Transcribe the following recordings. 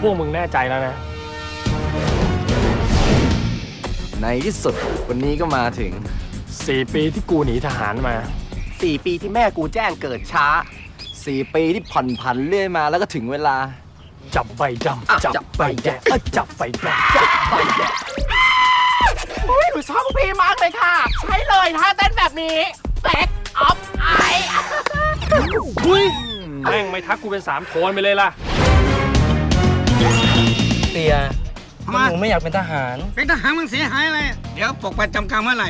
พวกมึงแน่ใจแล้วนะ ในที่สุดวันนี้ก็มาถึง 4 ปีที่กูหนีทหารมา 4 ปีที่แม่กูแจ้งเกิดช้า 4 ปีที่ผ่อนผันเรื่อยมาแล้วก็ถึงเวลา จับใบดอะำจับใบแดงจับจับใบแดงจับใบแดงอุ้ยหนูชอบคุณพี่มากเลยค่ะ ใช่เลยท่าเต้นแบบนี้เซ็กออฟไอหุ้ย แม่งไม่ทักกูเป็นสามโทนไปเลยล่ะ เตียหนูไม่อยากเป็นทหาร เป็นทหารมึงเสียหายอะไร เดี๋ยวปกประจำการเมื่อไหร่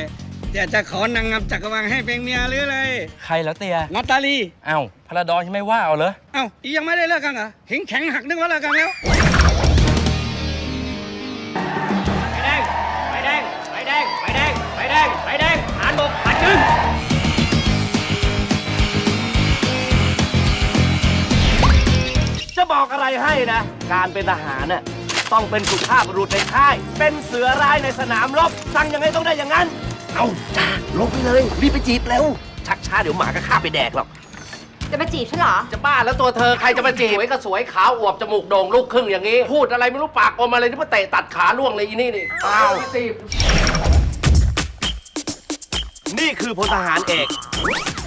เดี๋ยวจะขอนางงามจักรวาลให้เป็นเมียหรืออะไร ใครแล้วเตียนาตาลีเอ้าพระดอนยังไม่ว่าเอาเหรอเอ้าอียังไม่ได้เลิกกันเหรอหิงแข็งหักนึกว่าเลิกกันแล้ว จะบอกอะไรให้นะ การเป็นทหารน่ะต้องเป็นสุภาพบุรุษในค่าย เป็นเสือร้ายในสนามรบ สั่งยังไงต้องได้อย่างนั้น เอาจ้าลงไปเลย รีบไปจีบเร็วชักช้าเดี๋ยวหมาก็ฆ่าไปแดกหรอก จะมาจีบฉันเหรอ จะบ้าแล้วตัวเธอใครจะมาจีบสวยก็สวยขาวอวบจมูกโด่งลูกครึ่งอย่างนี้ พูดอะไรไม่รู้ปากอมอะไรที่มาเตะตัดขาล่วงเลยอีนี่นี่อ้าวนี่คือพลทหารเอก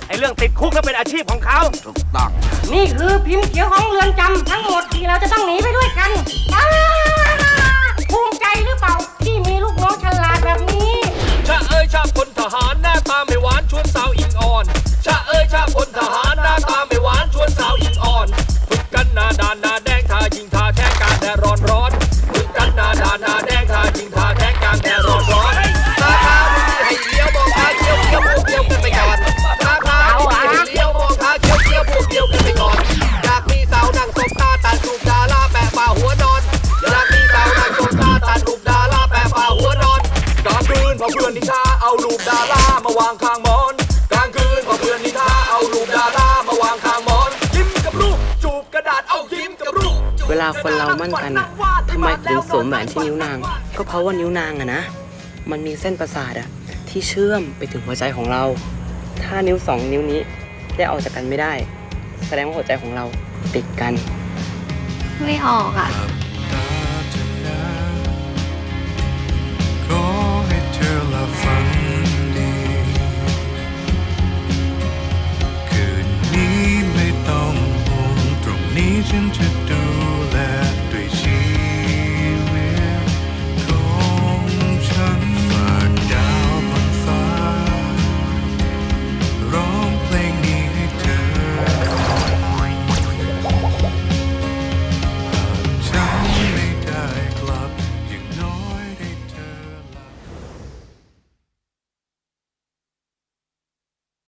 ไอเรื่องติดคุกนั้นเป็นอาชีพของเขาถูกต้อง นี่คือพิมพ์เขียวของเรือนจำทั้งหมดที่เราจะต้องหนีไปด้วยกันอ้าามาวางข้างหมอน กลางคืนพอเพื่อนนิทาเอารูปดารามาวางข้างหมอน ยิ้มกับรูปจูบกระดาษเอายิ้มกับรูปจูบเวลาคนเรามั่นกันอะทำไมถึงสวมแหวนที่นิ้วนาง ก็เพราะว่านิ้วนางอะนะ มันมีเส้นประสาทอะที่เชื่อมไปถึงหัวใจของเรา ถ้านิ้วสองนิ้วนี้แยกออกจากกันไม่ได้ แสดงว่าหัวใจของเราติดกัน ไม่ออกอะ คืน